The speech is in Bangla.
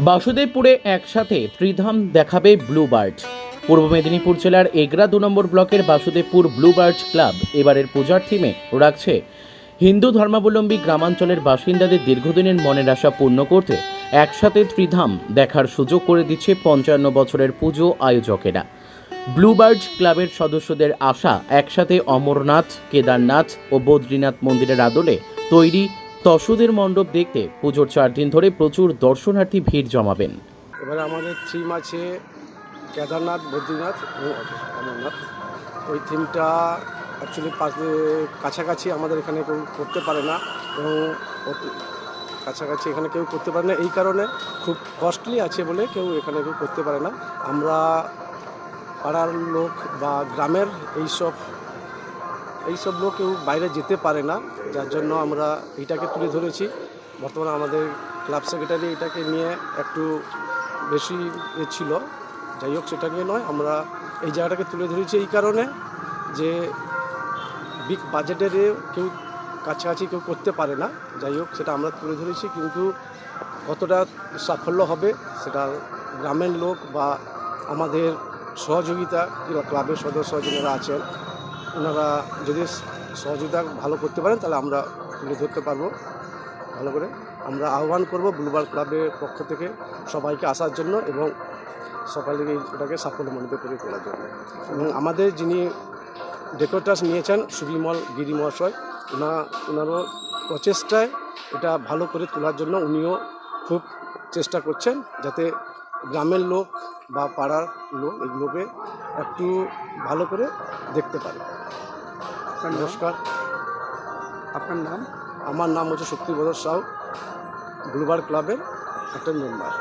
বাসুদেবপুরে একসাথে ত্রিধাম দেখাবে ব্লু বার্ড পূর্ব মেদিনীপুর জেলার এগরা দু নম্বর ব্লকের বাসুদেবপুর ব্লু বার্ড ক্লাব এবারের পূজার থিমে রাখছে হিন্দু ধর্মাবলম্বী গ্রামাঞ্চলের বাসিন্দাদের দীর্ঘদিনের মনের আশা পূর্ণ করতে একসাথে ত্রিধাম দেখার সুযোগ করে দিচ্ছে পঞ্চান্ন বছরের পুজো আয়োজকেরা। ব্লুবার্ড ক্লাবের সদস্যদের আশা একসাথে অমরনাথ, কেদারনাথ ও বদ্রীনাথ মন্দিরের আদলে তৈরি তসুদের মণ্ডপ দেখতে পুজোর চার দিন ধরে প্রচুর দর্শনার্থী ভিড় জমাবেন। এবারে আমাদের থিম আছে কেদারনাথ, বদ্রীনাথ অমরনাথ। ওই থিমটা অ্যাকচুয়ালি কাছাকাছি আমাদের এখানে কেউ করতে পারে না এবং কাছাকাছি এখানে কেউ করতে পারে না। এই কারণে খুব কস্টলি আছে বলে কেউ এখানে কেউ করতে পারে না। আমরা পাড়ার লোক বা গ্রামের এইসব এইসব লোক কেউ বাইরে যেতে পারে না, যার জন্য আমরা এটাকে তুলে ধরেছি। বর্তমানে আমাদের ক্লাব সেক্রেটারি এটাকে নিয়ে একটু বেশি এ ছিল। যাই হোক, সেটা নিয়ে নয়, আমরা এই জায়গাটাকে তুলে ধরেছি এই কারণে যে বিগ বাজেটের কেউ কাছাকাছি কেউ করতে পারে না। যাই হোক, সেটা আমরা তুলে ধরেছি, কিন্তু কতটা সাফল্য হবে সেটা গ্রামের লোক বা আমাদের সহযোগিতা ক্লাবের সদস্য যারা আছেন ওনারা যদি সহযোগিতা ভালো করতে পারেন, তাহলে আমরা তুলে ধরতে পারব। ভালো করে আমরা আহ্বান করব ব্লুবার ক্লাবের পক্ষ থেকে সবাইকে আসার জন্য এবং সকালে এটাকে সাফল্যমণ্ডিত করে তোলার জন্য। এবং আমাদের যিনি ডেকোরেটার্স নিয়েছেন সুবিমল গিরি মহাশয় ওনা ওনারও প্রচেষ্টায় এটা ভালো করে তোলার জন্য উনিও খুব চেষ্টা করছেন যাতে গ্রামের লোক বা পাড়ার লোক এগুলোকে একটু ভালো করে দেখতে পারে। নমস্কার। আপনার নাম? আমার নাম হচ্ছে শক্তিভদর সাউ গ্লোবাল ক্লাবের একটা মেম্বার